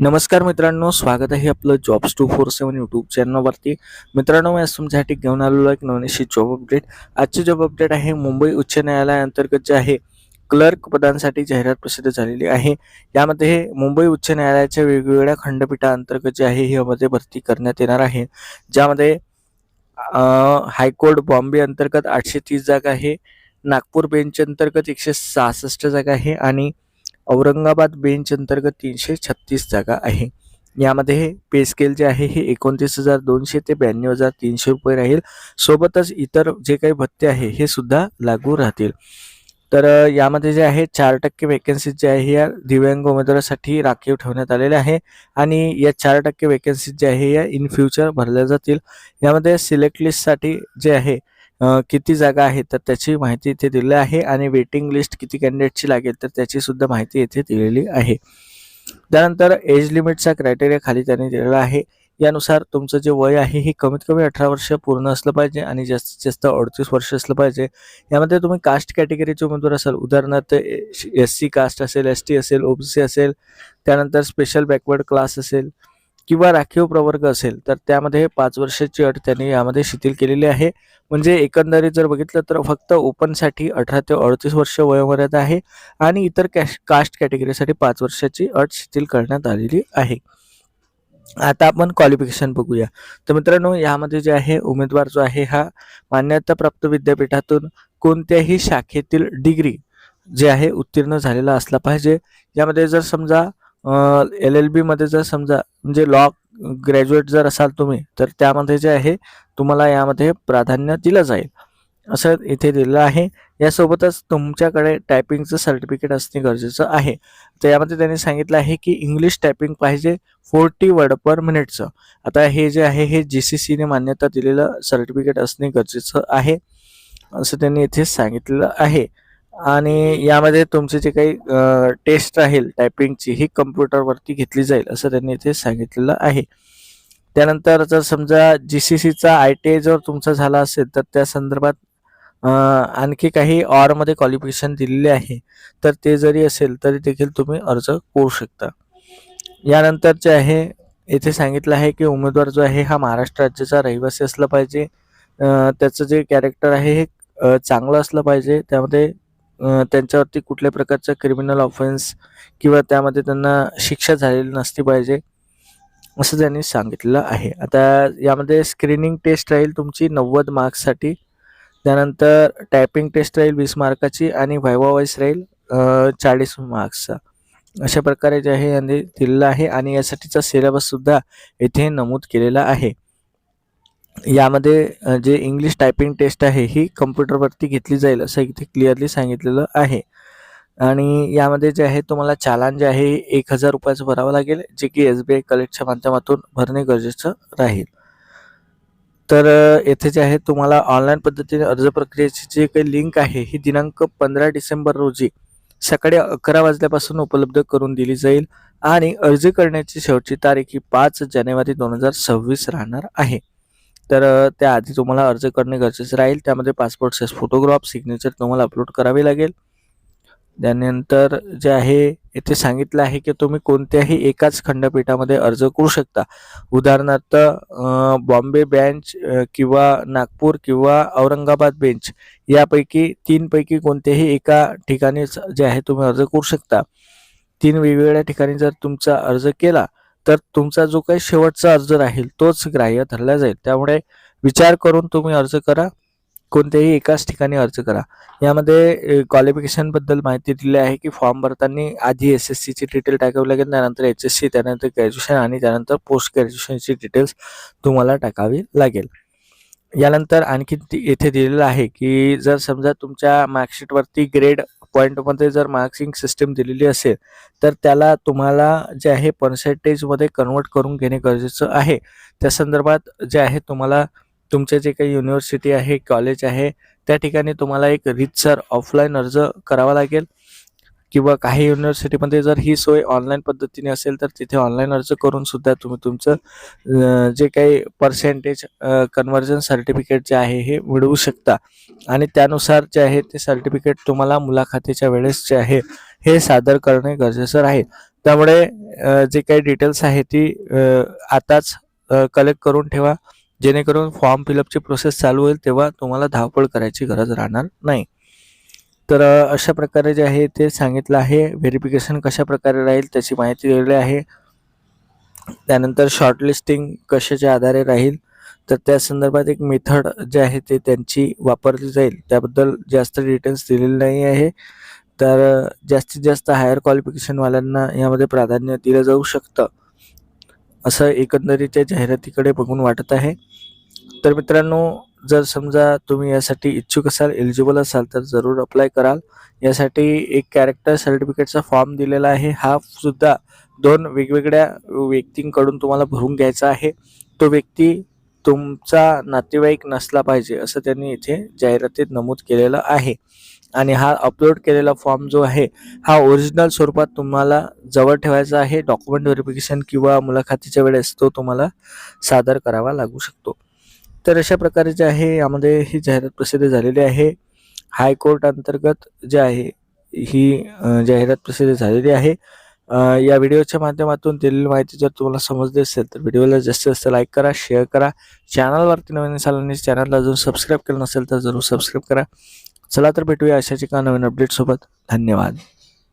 नमस्कार मित्रांनो स्वागत आहे आपलं jobs two four seven YouTube चॅनलवरती मित्रांनो मी आज तुमच्यासाठी घेऊन आलेलो आहे एक नवनीशी जॉब अपडेट आजची जॉब अपडेट आहे मुंबई उच्च न्यायालयाअंतर्गत जे आहे क्लर्क पदांसाठी जाहिरात प्रसिद्ध झालेली आहे. यामध्ये मुंबई उच्च न्यायालयाच्या वेगवेगळ्या खंडपीठाअंतर्गत जे आहे यामध्ये भरती करण्यात येणार आहे. ज्यामध्ये हायकोर्ट बॉम्बे अंतर्गत आठशे तीस जागा आहे नागपूर बेंच अंतर्गत एकशे सहासष्ट जागा आहे आणि औरंगाबाद बेंच अंतर्गत तीनशे छत्तीस जागा आहे. यामध्ये पे स्केल जे आहे हे एकोणतीस हजार दोनशे ते ब्याण्णव हजार तीनशे रुपये राहील. सोबतच इतर जे काही भत्ते आहे हे सुद्धा लागू राहतील. तर यामध्ये जे आहे चार टक्के वेकन्सीज जे आहे या दिव्यांग उमेदवारासाठी राखीव ठेवण्यात आलेले आहे. आणि या चार टक्के वेकन्सीज जे आहे या इन फ्युचर भरल्या जातील. यामध्ये सिलेक्ट लिस्टसाठी जे आहे किती जागा आहेत तर त्याची माहिती इथे दिलेली आहे आणि वेटिंग लिस्ट किती कॅन्डिडेटची लागेल तर त्याची सुद्धा माहिती येथे दिलेली आहे. त्यानंतर एज लिमिटचा क्रायटेरिया खाली त्यांनी दिलेला आहे. यानुसार तुमचं जे वय आहे हे कमीत कमी अठरा वर्ष पूर्ण असलं पाहिजे आणि जास्तीत जास्त अडतीस वर्ष असलं पाहिजे. यामध्ये तुम्ही कास्ट कॅटेगरीचे उमेदवार असाल. उदाहरणार्थ एस सी कास्ट असेल एस टी असेल ओबीसी असेल. त्यानंतर स्पेशल बॅकवर्ड क्लास असेल. किंवा राखीव प्रवर्ग असेल तर त्यामध्ये पाच वर्षाची अट त्यांनी यामध्ये शिथिल केलेली आहे. म्हणजे एकंदरीत जर बघितलं तर फक्त ओपनसाठी अठरा ते अडतीस वर्ष वयोमर्यादा आहे आणि इतर कॅश कास्ट कॅटेगरीसाठी पाच वर्षाची अट शिथिल करण्यात आलेली आहे. आता आपण क्वालिफिकेशन बघूया. तर मित्रांनो यामध्ये जे आहे उमेदवार जो आहे हा मान्यताप्राप्त विद्यापीठातून कोणत्याही शाखेतील डिग्री जे आहे उत्तीर्ण झालेला असला पाहिजे. यामध्ये जर समजा एल एल बीमध्ये जर समजा म्हणजे लॉ ग्रॅज्युएट जर असाल तुम्ही तर त्यामध्ये जे आहे तुम्हाला यामध्ये प्राधान्य दिलं जाईल. असं इथे दिलेलं आहे. यासोबतच तुमच्याकडे टायपिंगचं सर्टिफिकेट असणे गरजेचं आहे. तर यामध्ये त्यांनी सांगितलं आहे की इंग्लिश टायपिंग पाहिजे फोर्टी वर्ड पर मिनिटचं आता हे जे आहे हे जी सी सीने मान्यता दिलेलं सर्टिफिकेट असणे गरजेचं आहे. असं त्यांनी इथे सांगितलेलं आहे. आणि यामध्ये तुमची जे काही टेस्ट राहील टायपिंगची ही कम्प्युटरवरती घेतली जाईल असं त्यांनी इथे सांगितलेलं आहे. त्यानंतर जर समजा जी सी सीचा आय टी आय जर तुमचा झाला असेल तर त्या संदर्भात आणखी काही ऑरमध्ये क्वालिफिकेशन दिलेले आहे. तर ते जरी असेल तरी देखील तुम्ही अर्ज करू शकता. यानंतर जे आहे येथे सांगितलं आहे की उमेदवार जो आहे हा महाराष्ट्र राज्याचा रहिवासी असला पाहिजे. त्याचं जे कॅरेक्टर आहे हे चांगलं असलं पाहिजे. त्यामध्ये त्यांच्यावरती कुठल्या प्रकारचा क्रिमिनल ऑफेन्स किंवा त्यामध्ये त्यांना शिक्षा झालेली नसली पाहिजे असं त्यांनी सांगितलेलं आहे. आता यामध्ये स्क्रीनिंग टेस्ट राहील तुमची नव्वद मार्क्ससाठी त्यानंतर टायपिंग टेस्ट राहील वीस मार्काची आणि व्हायवा वाईस राहील चाळीस मार्क्सचा अशा प्रकारे जे आहे यांनी दिलेलं आहे आणि यासाठीचा सिलेबससुद्धा येथे नमूद केलेला आहे. यामध्ये जे इंग्लिश टायपिंग टेस्ट आहे ही कम्प्युटरवरती घेतली जाईल असं इथे क्लिअरली सांगितलेलं आहे. आणि यामध्ये जे आहे तुम्हाला चालान जे आहे एक हजार रुपयाचं भरावं लागेल जे की एस बी आय कलेक्टच्या माध्यमातून भरणे गरजेचं राहील. तर येथे जे आहे तुम्हाला ऑनलाईन पद्धतीने अर्ज प्रक्रियेची जी काही लिंक आहे ही दिनांक पंधरा डिसेंबर रोजी सकाळी अकरा वाजल्यापासून उपलब्ध करून दिली जाईल आणि अर्ज करण्याची शेवटची तारीख ही पाच जानेवारी दोन हजार सव्वीस राहणार आहे. तर त्याआधी तुम्हाला अर्ज करणे गरजेचं राहील. त्यामध्ये पासपोर्ट साईज फोटोग्राफ सिग्नेचर तुम्हाला अपलोड करावे लागेल. त्यानंतर जे आहे येथे सांगितलं आहे की तुम्ही कोणत्याही एकाच खंडपीठामध्ये अर्ज करू शकता. उदाहरणार्थ बॉम्बे बेंच किंवा नागपूर किंवा औरंगाबाद बेंच यापैकी तीनपैकी कोणत्याही एका ठिकाणी जे आहे तुम्ही अर्ज करू शकता. तीन वेगवेगळ्या ठिकाणी जर तुमचा अर्ज केला तर तुमचा जो काही शेवटचा अर्ज राहील तोच ग्राह्य धरला जाईल. त्यामुळे विचार करून तुम्ही अर्ज करा. कोणत्याही एकाच ठिकाणी अर्ज करा. यामध्ये क्वालिफिकेशनबद्दल माहिती दिली आहे की फॉर्म भरताना आधी एस एस सीची डिटेल टाकावी लागेल त्यानंतर एच एस सी त्यानंतर ग्रॅज्युएशन आणि त्यानंतर पोस्ट ग्रॅज्युएशनची डिटेल्स तुम्हाला टाकावी लागेल. यानंतर आणखी ती- येथे दिलेलं आहे की जर समजा तुमच्या मार्कशीटवरती ग्रेड पॉईंटमध्ये जर मार्क्सिंग सिस्टीम दिलेली असेल तर त्याला तुम्हाला जे आहे पर्सेंटेजमध्ये कन्वर्ट करून घेणे गरजेचं आहे. त्या संदर्भात जे आहे तुम्हाला तुमचे जे काही युनिव्हर्सिटी आहे कॉलेज आहे त्या ठिकाणी तुम्हाला एक रीतसर ऑफलाईन अर्ज करावा लागेल. किंवा काही युनिव्हर्सिटीमध्ये जर ही सोय ऑनलाईन पद्धतीने असेल तर तिथे ऑनलाईन अर्ज करून सुद्धा तुम्ही तुमचं जे काही पर्सेंटेज कन्वर्जन सर्टिफिकेट जे आहे हे मिळवू शकता. आणि त्यानुसार जे आहे ते सर्टिफिकेट तुम्हाला मुलाखतीच्या वेळेस जे आहे हे सादर करणे गरजेचं आहे त्यामुळे जे काही डिटेल्स आहे ती आताच कलेक्ट करून ठेवा. जेणेकरून फॉर्म फिलअपची प्रोसेस चालू होईल तेव्हा तुम्हाला धावपळ करायची गरज राहणार नाही. तर अशा प्रकारे जे आहे ते सांगितलं आहे. व्हेरिफिकेशन कशा प्रकारे राहील त्याची माहिती दिलेली आहे. त्यानंतर शॉर्टलिस्टिंग कशाच्या आधारे राहील तर त्या संदर्भात एक मेथड जे आहे ते त्यांची वापरली जाईल. त्याबद्दल जास्त डिटेल्स दिलेले नाही आहे. तर जास्तीत जास्त हायर क्वालिफिकेशनवाल्यांना यामध्ये प्राधान्य दिलं जाऊ शकतं असं एकंदरीत त्या जाहिरातीकडे बघून वाटत आहे. तर मित्रांनो जर समजा तुम्ही यासाठी इच्छुक असाल एलिजिबल असाल तर जरूर अप्लाय कराल. यासाठी एक कॅरेक्टर सर्टिफिकेटचा फॉर्म दिलेला आहे. हा सुद्धा दोन वेगवेगळ्या व्यक्तींकडून तुम्हाला भरून घ्यायचा आहे. तो व्यक्ती तुमचा नातेवाईक नसला पाहिजे असं त्यांनी इथे जाहिरातीत नमूद केलेलं आहे. आणि हा अपलोड केलेला फॉर्म जो आहे हा ओरिजिनल स्वरूपात तुम्हाला जवळ ठेवायचा आहे. डॉक्युमेंट व्हेरिफिकेशन किंवा मुलाखतीच्या वेळेस तो तुम्हाला सादर करावा लागू शकतो. तर अशा प्रकारे जे आहे यामध्ये ही जाहिरात प्रसिद्ध झालेली आहे. हायकोर्ट अंतर्गत जे आहे ही जाहिरात प्रसिद्ध झालेली आहे. या व्हिडिओच्या माध्यमातून दिलेली माहिती जर तुम्हाला समजली असेल तर व्हिडिओला जास्तीत जास्त लाईक करा शेअर करा. चॅनलवरती नवीन असाल आणि चॅनलला अजून सबस्क्राईब केलं नसेल तर जरूर सबस्क्राईब करा. चला तर भेटूया अशाच एका नवीन अपडेटसोबत धन्यवाद.